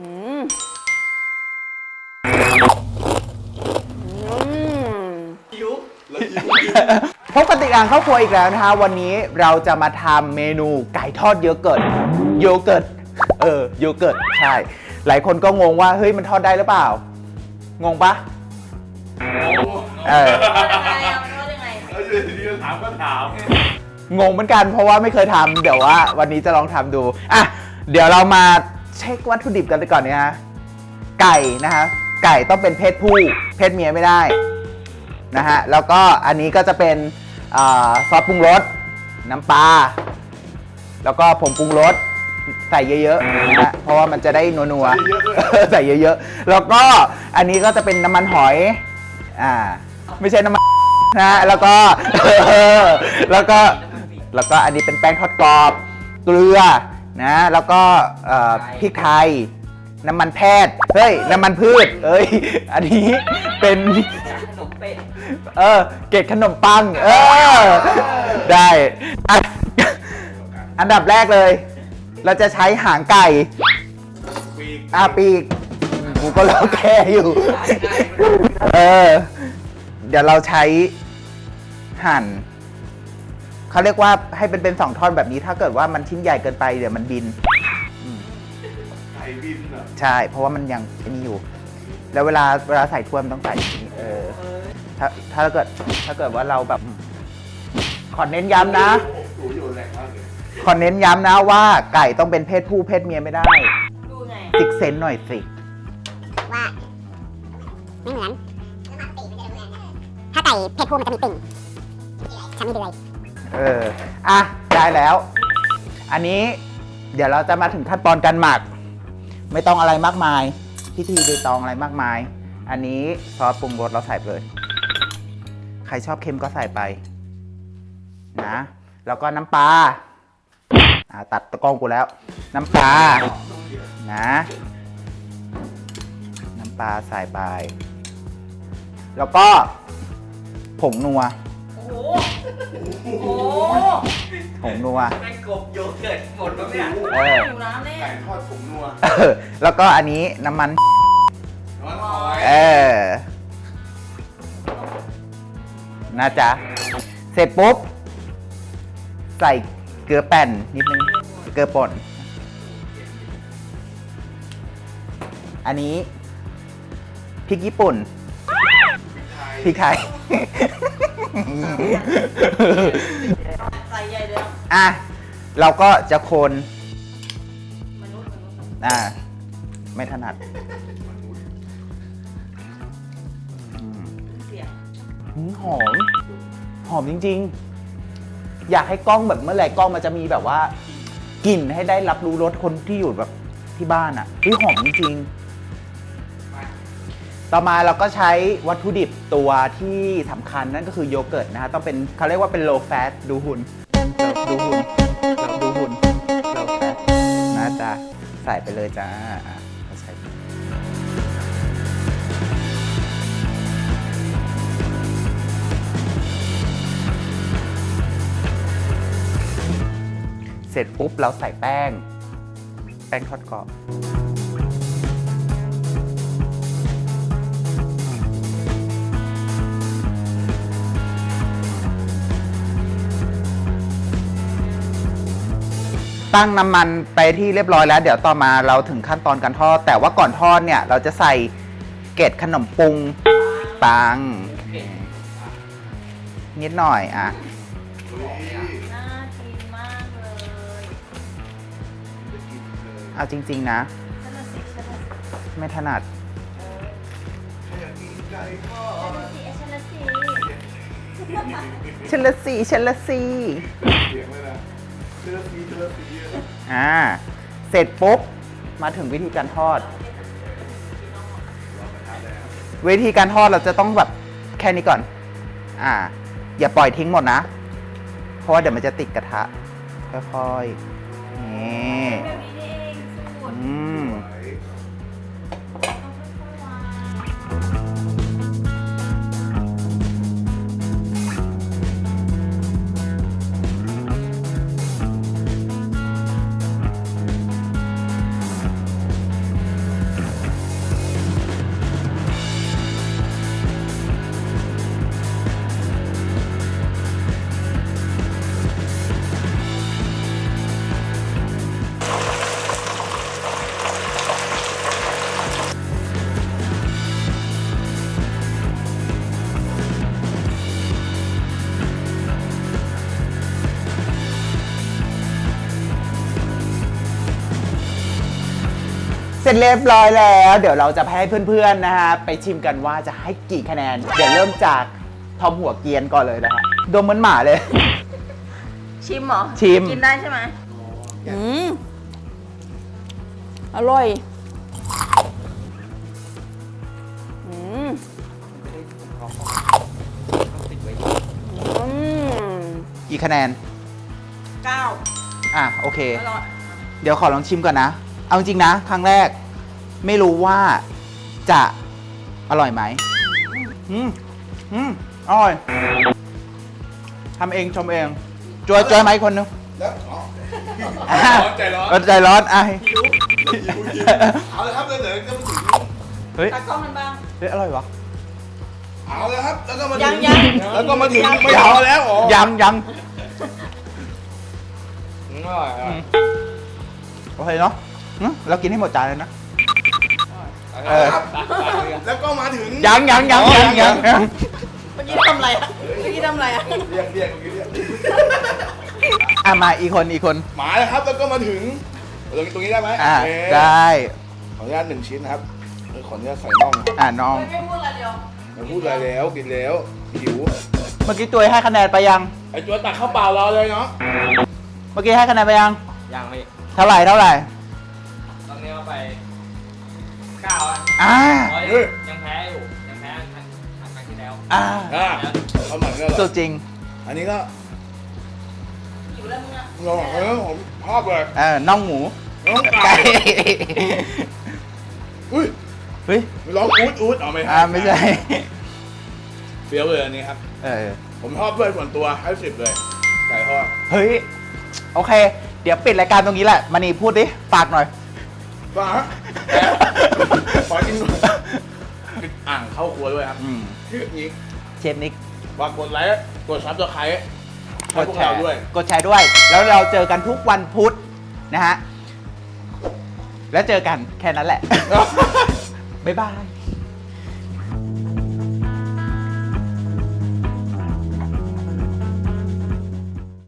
อืมอืมพบกับติดอ่างเข้าครัวอีกแล้วนะคะ วันนี้เราจะมาทำเมนูไก่ทอดโยเกิร์ตโยเกิร์ตเออโยเกิร์ตใช่ หลายคนก็งงว่าเฮ้ยมันทอดได้หรือเปล่า งงปะเออทอดยังไงอะมันทอดยังไงแล้วอยู่ดีๆถามก็ถาม งงเหมือนกันเพราะว่าไม่เคยทำเดี๋ยวว่าวันนี้จะลองทำดูอะเดี๋ยวเรามา เช็ควัตถุดิบกันก่อนนะฮะไก่นะคะไก่ต้องเป็นเพศผู้ เพศเมียไม่ได้นะฮะแล้วก็อันนี้ก็จะเป็นอซอสปรุงรสน้ำปลาแล้วก็ผงปรุงรสใส่เยอะๆนะฮะเพราะว่ามันจะได้นัวๆใส่เยอะๆ แล้วก็อันนี้ก็จะเป็นน้ำมันหอยอ่าไม่ใช่น้ำมันนะแล้วก็แล้วก็แล้วก็อันนี้เป็นแป้งทอดกรอบ เกลือ นะแล้วก็เอ่อพริกไทย น้ำมันแพทย์เฮ้ยน้ำมันพืชเอ้ย อันนี้เป็น ขนมเป็ดเออ เกล็ดขนมปัง เออ ได้อะอันดับแรกเลย เราจะใช้หางไก่ปีกอาปีกกูก็รอแค่อยู่ เออ เดี๋ยวเราใช้หั่น เขาเรียกว่าให้เป็นเป็นสองท่อนแบบนี้ ถ้าเกิดว่ามันชิ้นใหญ่เกินไปเดี๋ยวมันบินไก่บินเหรอใช่ เพราะว่ามันยังไอ้นี่อยู่ แล้วเวลาเวลาใส่ถ้วยมันต้องใส่อย่างนี้เออ ถ้าถ้าเกิดถ้าเกิดว่าเราแบบขอเน้นย้ำนะ สูอยู่แรงมากเลยขอเน้นย้ำนะว่าไก่ต้องเป็นเพศผู้เพศเมียไม่ได้ ดูไงซิกเซนหน่อยสิ ว่าไม่เหมือน ถ้าไก่เพศผู้มันจะมีติ่งฉันมีเดือย เออ อะ ได้แล้ว อันนี้เดี๋ยวเราจะมาถึงขั้นตอนการหมัก ไม่ต้องอะไรมากมาย พิธีโดยตองอะไรมากมาย อันนี้ซอสปรุงรสเราใส่เลย ใครชอบเค็มก็ใส่ไป นะ แล้วก็น้ำปลาอ่าตัดตะกล้องกูแล้ว น้ำปลา นะ น้ำปลาใส่ไป แล้วก็ผงนัว โอ้โหโอ้โหผงนัวแม่งกบโยเกิร์ตหมดแล้วเนี่ยเออ หิวน้ำแน่ไก่ทอดผงนัวเออแล้วก็อันนี้น้ำมัน น้ำมันหอยเออ นะจ๊ะ เสร็จปุ๊บ ใส่เกลือแป่นนิดนึง เกลือป่น อันนี้พริกญี่ปุ่น พริกไทย ใส่ใหญ่เลยอะอะ เราก็จะคนมนุษย์มนุษย์อ่าไม่ถนัดอืมเสียงหืมหอม หอมจริง ๆ อยากให้กล้องแบบเมื่อไหร่กล้องมันจะมีแบบว่ากลิ่นให้ได้รับรู้รสคนที่อยู่แบบที่บ้านอะ่ะเฮ้ยหอมจริงๆ ต่อมาเราก็ใช้วัตถุดิบตัวที่สำคัญนั่นก็คือโยเกิร์ตนะฮะต้องเป็นเขาเรียกว่าเป็น low fat ดูหุ่นดูหุ่นดูหุ่น low fat นะจ๊ะใส่ไปเลยจ้าเอาใส่เสร็จปุ๊บเราใส่แป้ง แป้งทอดกรอบ ตั้งน้ำมันไปที่เรียบร้อยแล้ว เดี๋ยวต่อมาเราถึงขั้นตอนการทอด แต่ว่าก่อนทอดเนี่ยเราจะใส่เกล็ดขนมปรุงปัง นิดหน่อยอะน่ากินมากเลยเอาจริง ๆ นะ ฉันละสิฉันละสิไม่ถนัดฉันละสิฉันละสิเชลซีเชลซีเสียงเลยนะเชื้ อ่า เสร็จปุ๊บ มาถึงวิธีการทอด วิธีการทอดเราจะต้องแบบแค่นี้ก่อน อ่า อย่าปล่อยทิ้งหมดนะ เพราะว่าเดี๋ยวมันจะติดกระทะ ค่อยๆ นี่ ร็จเรียบร้อยแล้ว เดี๋ยวเราจะให้เพื่อนๆนะฮะไปชิมกันว่าจะให้กี่คะแนน เดี๋ยวเริ่มจากทอมหัวเกรียนก่อนเลยนะฮะดมเหมือนหมาเลย ชิมเหรอชิม กินได้ใช่ไหมอืมอร่อย อืมอืมกี่คะแนน เก้าอะโอเค อร่อย เดี๋ยวขอลองชิมก่อนนะ เอาจริงๆนะ ครั้งแรกไม่รู้ว่าจะอร่อยไหมอืมอืมอร่อยทำเองชมเองจวยจวยไหมคนนึงแล้วอ๋ออะร้อนใจร้อนเใจร้อนอะเอาเลยครับแล้วเดี๋ยวก็มาถึงเฮ้ยตากล้องมันบ้างเฮ้ยอร่อยวะเอาเลยครับแล้วก็มายัถึงงยังแล้วก็มาถึงไม่เอาแล้วอ๋อยังยังอร่อยอร่อยโอเคเนาะอืม เรากินให้หมดจานเลยนะ เออครับแล้วก็มาถึงยังยังยังยังยังยังเมื่อกี้ทำอะไรอะเมื่อกี้ทำอะไรอะเรียกเรียกเรียกอะมาอีกคนอีกคน หมาเลยครับ แล้วก็มาถึงตรงนี้ตรงนี้ได้ไหมอะโเคได้ขออนุญาตหนึ่งชิ้นนะครับเออขออนุญาตใส่น่องนะครับอะน้อง ไม่พูดอะไรเดียวไม่พูดอะไรแล้วกินแล้วหิวเมื่อกี้จวยให้คะแนนไปยัง ไอ้จวนตักข้าวเปล่ารอเลยเนาะเมื่อกี้ให้คะแนนไปยังยังไม่เท่าไหร่เท่าไหร่ ก้าอะอ่าเฮ้ยยังแพ้อยู่ยังแพ้ครั้งครั้งที่แล้วอ่าอะข้าวหมันก็อร่สุอดยจริงอันนี้ก็หิวแล้วมึงอะลองเออผมชอบเลยเออน่องหมูน้องไก่ไก่อุ้ยเฮ้ยร้องอูดอูดเอาไม่อ่าไม่ใช่เฟี้ยวเลยอันนี้ครับ เออผมชอบด้วยส่วนตัวให้สิบเลยไก่ทอดเฮ้ยโอเค เดี๋ยวปิดรายการตรงนี้แหละมานีพูดดิฝากหน่อย ว่าฮะ ขอกินก่อนปิดอ่างเข้าครัวด้วยครับอืมชื่อนี้เชฟนิกฝากกดไลค์กดซับสไครต์ให้พวกเราด้วย กดแชร์ด้วย แล้วเราเจอกันทุกวันพุธนะฮะ แล้วเจอกันแค่นั้นแหละ บ๊ายบาย